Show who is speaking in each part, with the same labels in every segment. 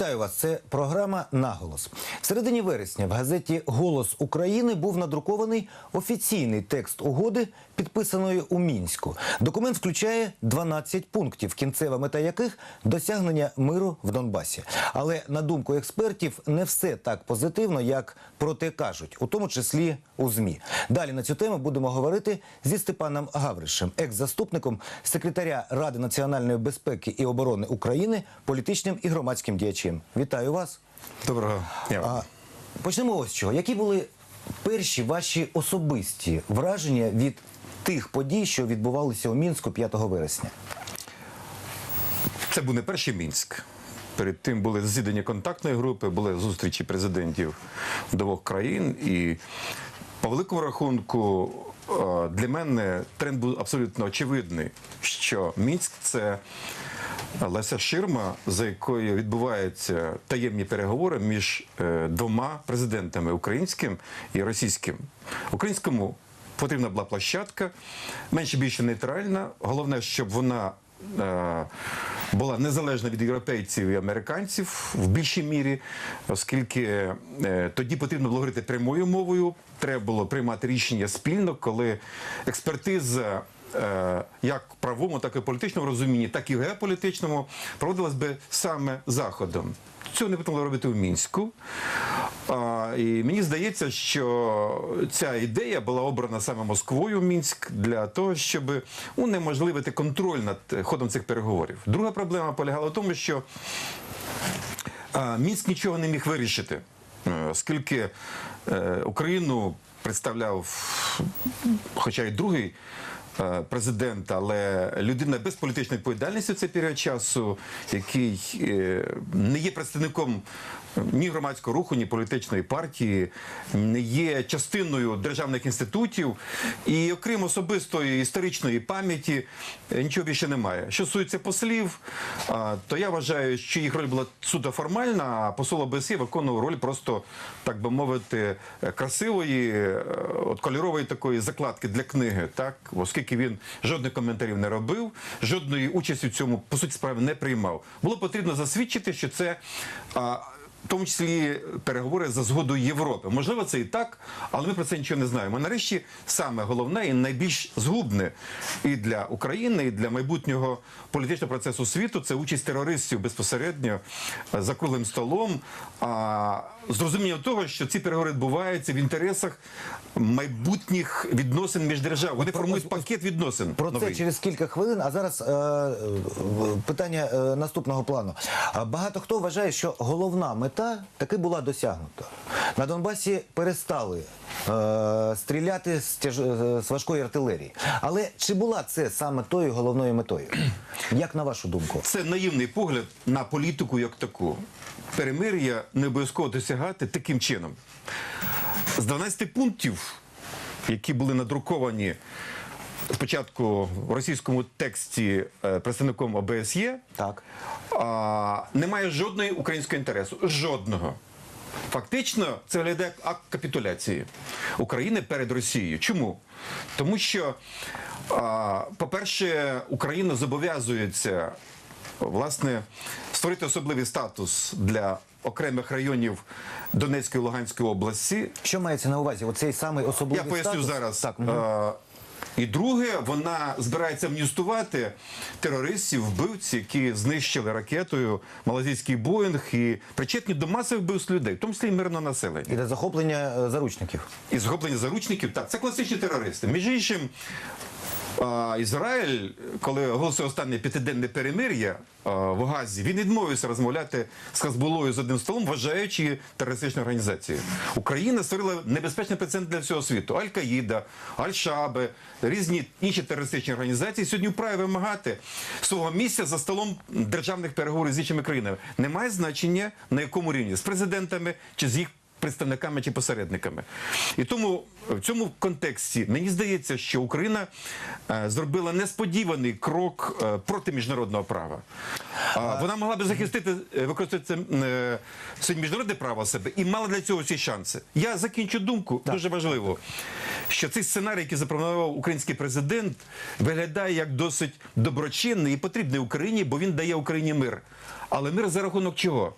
Speaker 1: Вітаю вас. Це програма Наголос. Середині вересня в газеті Голос України був надрукований офіційний текст угоди, підписаної у мінську. Документ включає 12 пунктів, кінцева мета яких досягнення миру в Донбасі. Але на думку експертів, не все так позитивно, як про те кажуть, у тому числі у змі. Далі на цю тему будемо говорити зі Степаном Гавришем, екс-заступником секретаря Ради національної безпеки і оборони України, політичним і громадським діячем. Вітаю вас.
Speaker 2: Доброго дня.
Speaker 1: А, почнемо ось з чого. Які були перші ваші особисті враження від тих подій, що відбувалися у мінську 5 вересня?
Speaker 2: Це був не перший Мінськ. Перед тим були засідання контактної групи, були зустрічі президентів двох країн. І по великому рахунку е, для мене тренд був абсолютно очевидний, що Мінськ це Леся Ширма, за якою відбуваються таємні переговори між е, двома президентами українським і російським. Українському потрібна була площадка, менше більше нейтральна. Головне, щоб вона е, була незалежна від європейців і американців в більшій мірі, оскільки е, тоді потрібно було говорити прямою мовою, треба було приймати рішення спільно, коли експертиза. Е, Як в правовому, так і політичному розумінні, так і геополітичному проводилась би саме заходом. Цього не потрібно робити в мінську. А, і мені здається, що ця ідея була обрана саме Москвою в Мінськ для того, щоб унеможливити контроль над ходом цих переговорів. Друга проблема полягала в тому, що Мінськ нічого не міг вирішити, е, оскільки е, Україну представляв, хоча й другий. Е, Президент, але людина без політичної відповідальності в цей період часу, який е, не є представником ні громадського руху, ні політичної партії, не є частиною державних інститутів, і окрім особистої історичної пам'яті, е, нічого більше немає. Що стосується послів, то я вважаю, що їх роль була суто формальна, а посол ОБСЄ виконував роль просто, так би мовити, красивої, от кольорової такої закладки для книги, так оскільки він жодних коментарів не робив, жодної участі в цьому по суті справи не приймав. Було потрібно засвідчити, що це. А, в тому числі переговори за згодою Європи. Можливо, це і так, але ми про це нічого не знаємо. Нарешті саме головне і найбільш згубне і для України, і для майбутнього політичного процесу світу це участь терористів безпосередньо за круглим столом. А зрозуміння того, що ці переговори відбуваються в інтересах майбутніх відносин між державами. Вони формують пакет відносин.
Speaker 1: Про це через кілька хвилин. А зараз е, питання е, наступного плану. Багато хто вважає, що головна мета таки була досягнута. На Донбасі перестали е, стріляти з, тяж... е, з важкої артилерії. Але чи була це саме тою головною метою? Як на вашу думку?
Speaker 2: Це наївний погляд на політику як таку. Перемир'я не обов'язково досягати таким чином. З 12 пунктів, які були надруковані спочатку в російському тексті е, представником ОБСЄ,
Speaker 1: Так.
Speaker 2: а, немає жодної українського інтересу. Жодного. Фактично, це виглядає як акт капітуляції України перед Росією. Чому? Тому що, по-перше, Україна зобов'язується власне створити особливий статус для окремих районів Донецької і Луганської області,
Speaker 1: Що мається на увазі? Оцей самий особливий
Speaker 2: я поясню
Speaker 1: статус?
Speaker 2: зараз.
Speaker 1: Так, мгм.
Speaker 2: І друге, вона збирається амністувати терористів, вбивців, які знищили ракетою малазійський Боїнг і причетні до масових вбивств людей, в тому числі і мирного населення.
Speaker 1: І до захоплення е, заручників.
Speaker 2: І захоплення заручників, так, це класичні терористи. Між іншим, Ізраїль, коли оголосив останнє п'ятиденне перемир'я в Газі, він відмовився розмовляти з Хазбулою з одним столом, вважаючи терористичною організацією. Україна створила небезпечний прецедент для всього світу. Аль-Каїда, Аль-Шаби, різні інші терористичні організації сьогодні вправі вимагати свого місця за столом державних переговорів з іншими країнами. Немає значення на якому рівні з президентами чи з їх представниками чи посередниками. І тому в цьому контексті мені здається, що Україна е, зробила несподіваний крок е, проти міжнародного права. Вона могла би захистити, е, використати це, міжнародне право себе і мала для цього всі шанси. Я закінчу думку, дуже важливо, що цей сценарій, який запропонував український президент, виглядає як досить доброчинний і потрібний Україні, бо він дає Україні мир. Але мир за рахунок чого?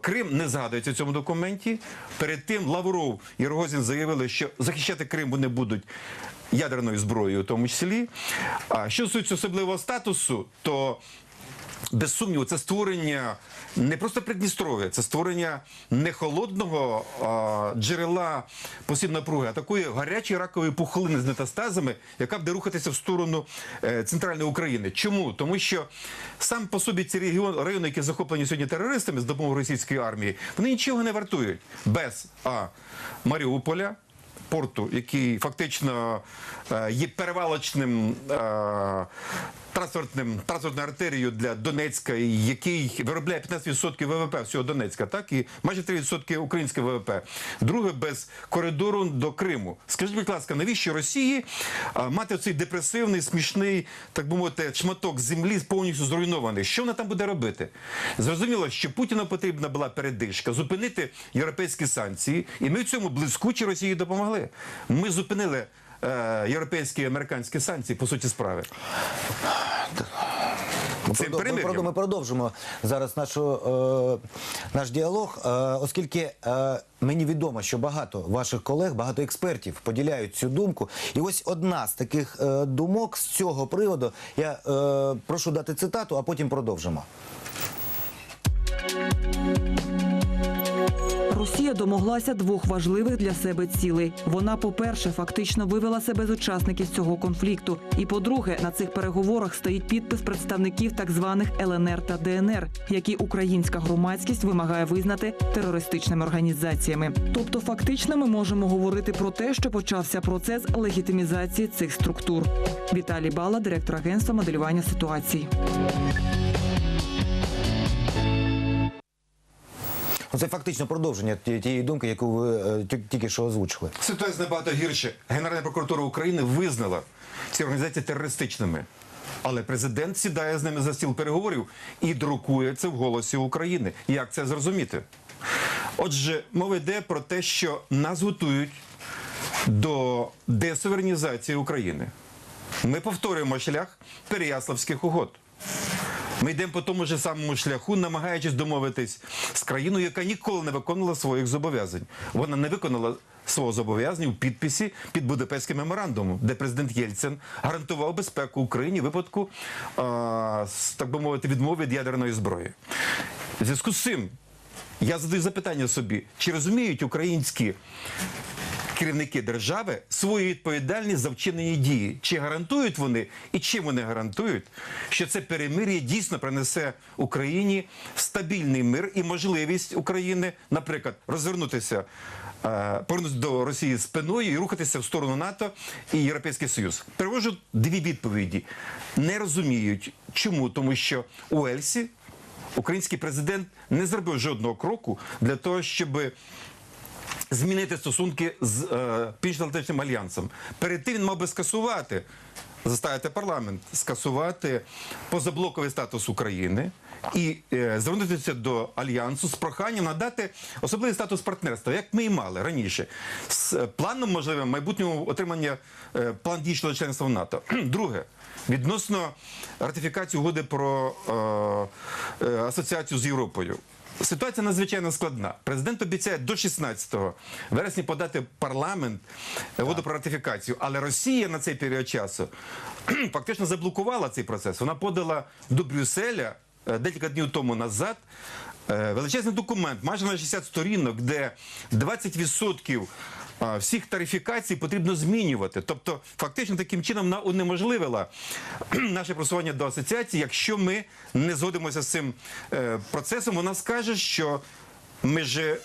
Speaker 2: Крим не згадується в цьому документі. Перед тим Лавров і Рогозін заявили, що захищати Крим вони будуть ядерною зброєю, в тому числі. А що стосується особливого статусу, то без сумніву, це створення не просто Придністров'я, це створення не холодного а, джерела постійної напруги, а такої гарячої ракової пухлини з метастазами, яка буде рухатися в сторону е, центральної України. Чому? Тому що сам по собі ці регіон, райони, які захоплені сьогодні терористами з допомогою російської армії, вони нічого не вартують без а, Маріуполя порту, який фактично е, є перевалочним е, транспортним транспортною артерією для Донецька, який виробляє 15% ВВП всього Донецька, так і майже 3% українського ВВП. Друге, без коридору до Криму. Скажіть, будь ласка, навіщо Росії мати цей депресивний, смішний, так би мовити, шматок землі повністю зруйнований? Що вона там буде робити? Зрозуміло, що Путіну потрібна була передишка, зупинити європейські санкції, і ми в цьому блискуче Росії допомогли. Ми зупинили європейські і американські санкції, по суті справи.
Speaker 1: Ми, ми, продов- ми продовжимо зараз нашу, е, наш діалог, е, оскільки е, мені відомо, що багато ваших колег, багато експертів поділяють цю думку. І ось одна з таких е, думок з цього приводу. Я е, прошу дати цитату, а потім продовжимо.
Speaker 3: Росія домоглася двох важливих для себе цілей. Вона, по-перше, фактично вивела себе з учасників цього конфлікту. І по-друге, на цих переговорах стоїть підпис представників так званих ЛНР та ДНР, які українська громадськість вимагає визнати терористичними організаціями. Тобто, фактично, ми можемо говорити про те, що почався процес легітимізації цих структур. Віталій Бала, директор агентства моделювання ситуацій.
Speaker 1: Ну, Це фактично продовження тієї- думки, яку ви е, тільки що озвучили.
Speaker 2: Ситуація набагато гірше. Генеральна прокуратура України визнала ці організації терористичними. Але президент сідає з ними за стіл переговорів і друкує це в голосі України. Як це зрозуміти? Отже, мова йде про те, що нас готують до десуверенізації України. Ми повторюємо шлях Переяславських угод. Ми йдемо по тому ж самому шляху, намагаючись домовитись з країною, яка ніколи не виконувала своїх зобов'язань. Вона не виконала свого зобов'язання у підписі під Будапештським меморандумом, де президент Єльцин гарантував безпеку Україні в випадку, а, так би мовити, відмови від ядерної зброї. В зв'язку з цим я задаю запитання собі, чи розуміють українські керівники держави свою відповідальність за вчинені дії. Чи гарантують вони і чим вони гарантують, що це перемир'я дійсно принесе Україні стабільний мир і можливість України, наприклад, розвернутися. е, до Росії спиною і рухатися в сторону НАТО і Європейський Союз. Привожу дві відповіді. Не розуміють, чому, тому що у Ельсі український президент не зробив жодного кроку для того, щоби змінити стосунки з е, Північно-Атлантичним альянсом. Перед тим він мав би скасувати, заставити парламент скасувати позаблоковий статус України і е, звернутися до альянсу з проханням надати особливий статус партнерства, як ми і мали раніше, з е, планом можливим майбутнього отримання е, план дій щодо членства в НАТО. Друге. Відносно ратифікації угоди про е, е, асоціацію з Європою. Ситуація надзвичайно складна. Президент обіцяє до 16 вересня подати парламент воду про ратифікацію. Але Росія на цей період часу фактично заблокувала цей процес. Вона подала до Брюсселя е, декілька днів тому назад е, величезний документ, майже на 60 сторінок, де 20% а, всіх тарифікацій потрібно змінювати. Тобто, фактично таким чином вона унеможливила наше просування до асоціації. Якщо ми не згодимося з цим е, процесом, вона скаже, що ми ж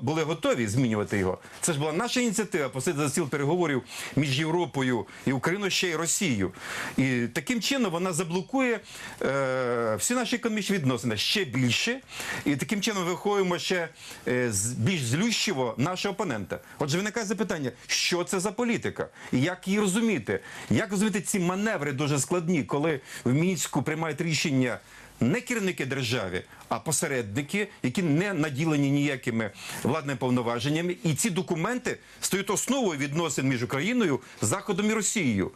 Speaker 2: були готові змінювати його. Це ж була наша ініціатива посидіти за стіл переговорів між Європою і Україною ще й Росією. І таким чином вона заблокує е, всі наші економічні відносини ще більше. І таким чином виходимо ще е, більш злющого нашого опонента. Отже, виникає запитання, що це за політика? Як її розуміти? Як розуміти ці маневри дуже складні, коли в Мінську приймають рішення не керівники держави, а посередники, які не наділені ніякими владними повноваженнями. І ці документи стають основою відносин між Україною, Заходом і Росією.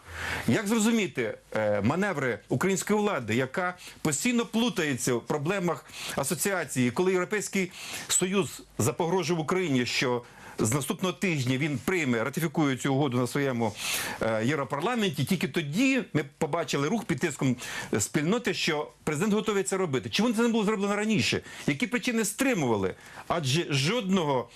Speaker 2: Як зрозуміти е, маневри української влади, яка постійно плутається в проблемах асоціації, коли Європейський Союз запогрожував Україні, що з наступного тижня він прийме, ратифікує цю угоду на своєму е, Європарламенті. Тільки тоді ми побачили рух під тиском е, спільноти, що президент готовий це робити. Чому це не було зроблено раніше? Які причини стримували? Адже жодного.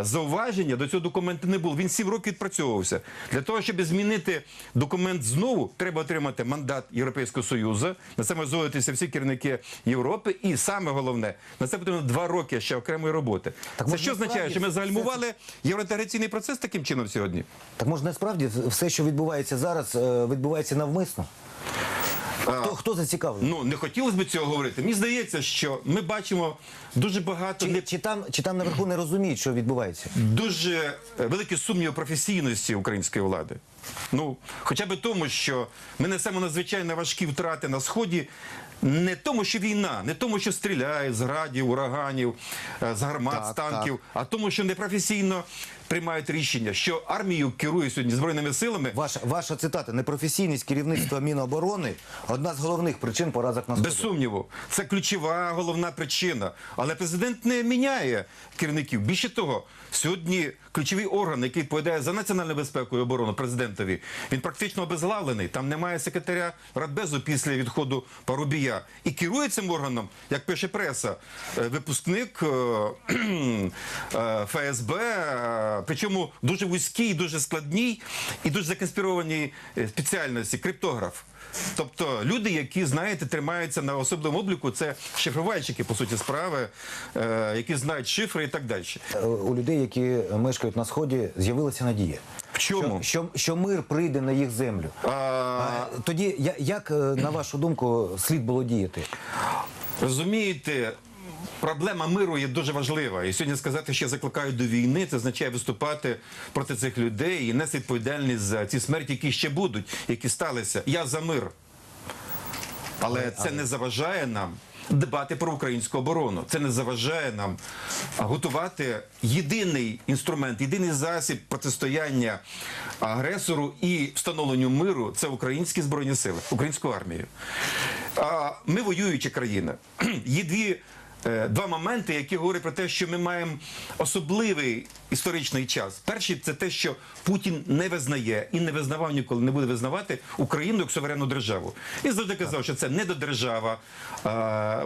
Speaker 2: Зауваження до цього документу не було. Він сім років відпрацьовувався. Для того, щоб змінити документ знову, треба отримати мандат Європейського Союзу. На це мають згодитися всі керівники Європи. І саме головне, на це потрібно два роки ще окремої роботи.
Speaker 1: Так,
Speaker 2: це що означає, що ми загальмували євроінтеграційний процес таким чином сьогодні?
Speaker 1: Так може насправді все, що відбувається зараз, е, відбувається навмисно? Хто, хто зацікавлений?
Speaker 2: Ну не хотілося б цього говорити. Мені здається, що ми бачимо дуже багато
Speaker 1: Чи,
Speaker 2: не
Speaker 1: чи, там, чи там наверху не розуміють, що відбувається?
Speaker 2: дуже е, великі сумніви професійності української влади. Ну, хоча б тому, що ми несемо надзвичайно важкі втрати на сході. Не тому, що війна, не тому, що стріляють з градів, ураганів, е, з гармат,
Speaker 1: Так,
Speaker 2: з танків, а тому, що непрофесійно приймають рішення, що армію керує сьогодні збройними силами
Speaker 1: Ваша, ваша цитата непрофесійність керівництва Міноборони одна з головних причин поразок на сході.
Speaker 2: Без сумніву, це ключова головна причина. Але президент не міняє керівників. Більше того, сьогодні ключовий орган, який відповідає за національну безпеку і оборону президентові, він практично обезглавлений. Там немає секретаря Радбезу після відходу Парубія. І керує цим органом, як пише преса, е, випускник е, е, ФСБ, причому дуже вузькій, дуже складній і дуже законспірованій е, спеціальності криптограф. Тобто люди, які знаєте, тримаються на особливому обліку, це шифрувальщики, по суті, справи, е, які знають шифри і так далі.
Speaker 1: У людей, які мешкають на сході, з'явилася надія.
Speaker 2: В чому?
Speaker 1: Що, що, що мир прийде на їх землю.
Speaker 2: А,
Speaker 1: А, тоді як, е, на вашу думку, слід було діяти?
Speaker 2: Розумієте, проблема миру є дуже важлива. І сьогодні сказати, що закликають до війни, це означає виступати проти цих людей і нести відповідальність за ці смерті, які ще будуть, які сталися. Я за мир. Але це не заважає нам дбати про українську оборону. Це не заважає нам готувати єдиний інструмент, єдиний засіб протистояння агресору і встановленню миру це українські збройні сили, українську армію. Ми воююча країна. Є дві. Е, Два моменти, які говорять про те, що ми маємо особливий історичний час. Перший це те, що Путін не визнає і не визнавав ніколи, не буде визнавати Україну як суверенну державу. Він завжди казав, що це недодержава,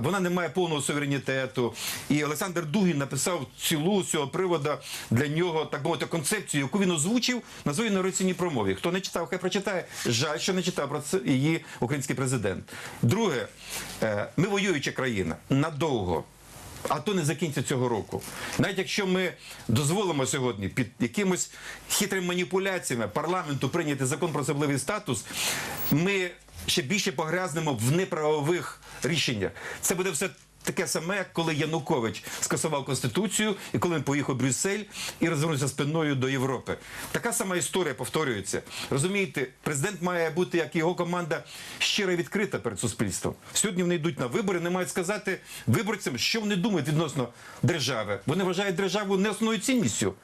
Speaker 2: вона не має повного суверенітету. І Олександр Дугін написав цілу цього приводу для нього, так мовити, концепцію, яку він озвучив на своїй інаугураційній промові. Хто не читав, хай прочитає. Жаль, що не читав про це її український президент. Друге, е, ми воююча країна надовго. А то не закінчиться цього року. Навіть якщо ми дозволимо сьогодні під якимось хитрими маніпуляціями парламенту прийняти закон про особливий статус, ми ще більше погрязнемо в неправових рішеннях. Це буде все. Таке саме, як коли Янукович скасував конституцію, і коли він поїхав в Брюссель і розвернувся спиною до Європи. Така сама історія повторюється. Розумієте, президент має бути, як і його команда, щиро відкрита перед суспільством. Сьогодні вони йдуть на вибори, не мають сказати виборцям, що вони думають відносно держави. Вони вважають державу не основною цінністю.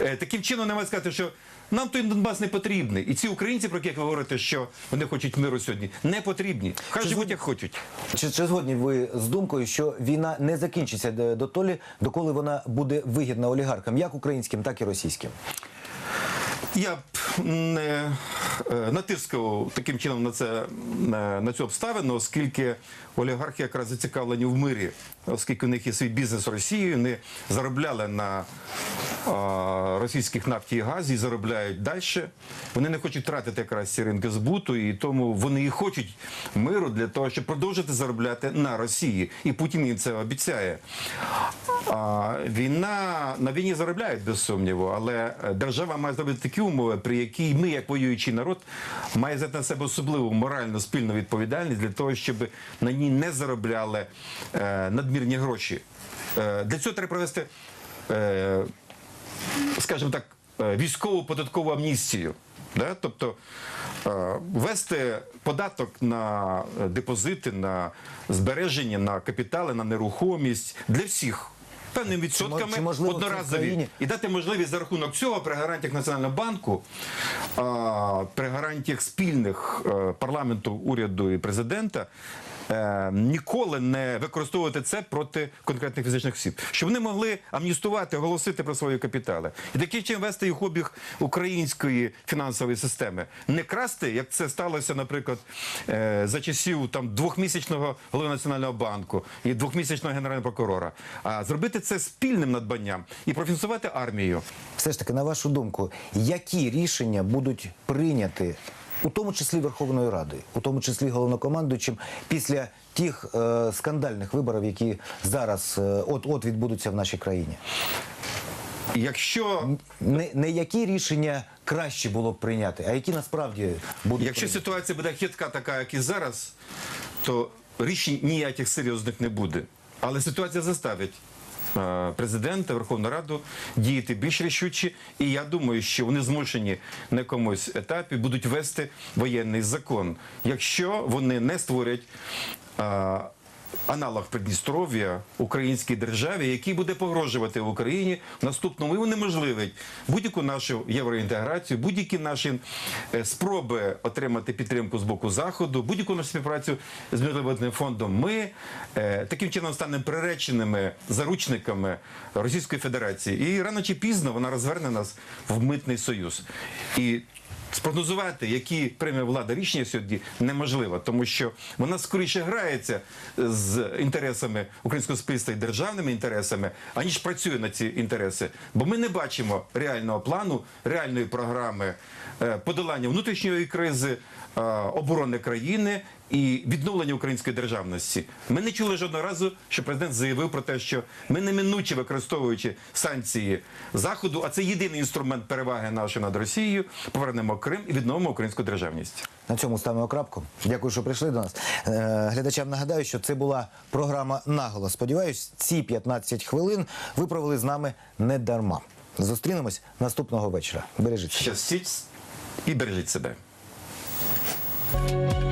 Speaker 2: Е, Таким чином, не мають сказати, що нам той Донбас не потрібний. І ці українці, про яких ви говорите, що вони хочуть миру сьогодні, не потрібні. Хай
Speaker 1: Чи
Speaker 2: живуть як хочуть.
Speaker 1: Чи, чи згодні ви з думкою, що війна не закінчиться дотолі, доколи вона буде вигідна олігархам, як українським, так і російським?
Speaker 2: Я б не е, натискав таким чином на це на, цю обставину, оскільки олігархи якраз зацікавлені в мирі, оскільки у них є свій бізнес з Росією, вони заробляли на російських нафті і газі і заробляють далі. Вони не хочуть втратити якраз ці ринки збуту, і тому вони і хочуть миру для того, щоб продовжити заробляти на Росії. І Путін їм це обіцяє. А, війна на війні заробляють без сумніву, але е, держава має зробити такі умови, при якій ми, як воюючий народ, має взяти на себе особливу моральну спільну відповідальність для того, щоб на ній не заробляли е, надмірні гроші. Е, для цього треба провести, е, скажімо так, е, військову податкову амністію. Да? Тобто е, ввести податок на е, депозити, на збереження, на капітали, на нерухомість для всіх. Певними відсотками
Speaker 1: чи можливо
Speaker 2: одноразові і дати можливість за рахунок цього при гарантіях Національного банку, а, при гарантіях спільних е, парламенту, уряду і президента. Е, Ніколи не використовувати це проти конкретних фізичних осіб, щоб вони могли амністувати, оголосити про свої капітали. І таким чином вести їх обіг української фінансової системи, не красти, як це сталося, наприклад, е, за часів там двохмісячного голови національного банку і двохмісячного генерального прокурора, а зробити це спільним надбанням і профінансувати армію.
Speaker 1: Все ж таки, на вашу думку, які рішення будуть прийняті, у тому числі Верховною Радою, у тому числі головнокомандуючим, після тих е, скандальних виборів, які зараз е, от-от відбудуться в нашій країні?
Speaker 2: Якщо
Speaker 1: Не, не які рішення краще було б прийняти, а які насправді будуть
Speaker 2: Якщо
Speaker 1: прийняті?
Speaker 2: ситуація буде хитка, така як і зараз, то рішень ніяких серйозних не буде. Але ситуація заставить президента, Верховну Раду діяти більш рішуче. І я думаю, що вони змушені на якомусь етапі будуть вести воєнний закон, якщо вони не створять. Аналог Придністров'я українській державі, який буде погрожувати Україні в наступному і унеможливить будь-яку нашу євроінтеграцію, будь-які наші е, спроби отримати підтримку з боку заходу, будь-яку нашу співпрацю з міжнародним фондом. Ми е, таким чином станемо приреченими заручниками Російської Федерації. І рано чи пізно вона розверне нас в митний союз. І Спрогнозувати, які прийме влада рішення сьогодні, неможливо, тому що вона скоріше грається з інтересами українського суспільства і державними інтересами, аніж працює на ці інтереси. Бо ми не бачимо реального плану, реальної програми е, подолання внутрішньої кризи, оборони країни і відновлення української державності. Ми не чули жодного разу, що президент заявив про те, що ми неминуче використовуючи санкції заходу, а це єдиний інструмент переваги нашої над Росією, повернемо Крим і відновимо українську державність.
Speaker 1: На цьому ставимо крапку. Дякую, що прийшли до нас. Е, глядачам нагадаю, що це була програма Наголос. Сподіваюсь, ці 15 хвилин ви провели з нами не дарма. Зустрінемось наступного вечора. Бережіть. себе.
Speaker 2: Щастіть і бережіть себе. Thank you.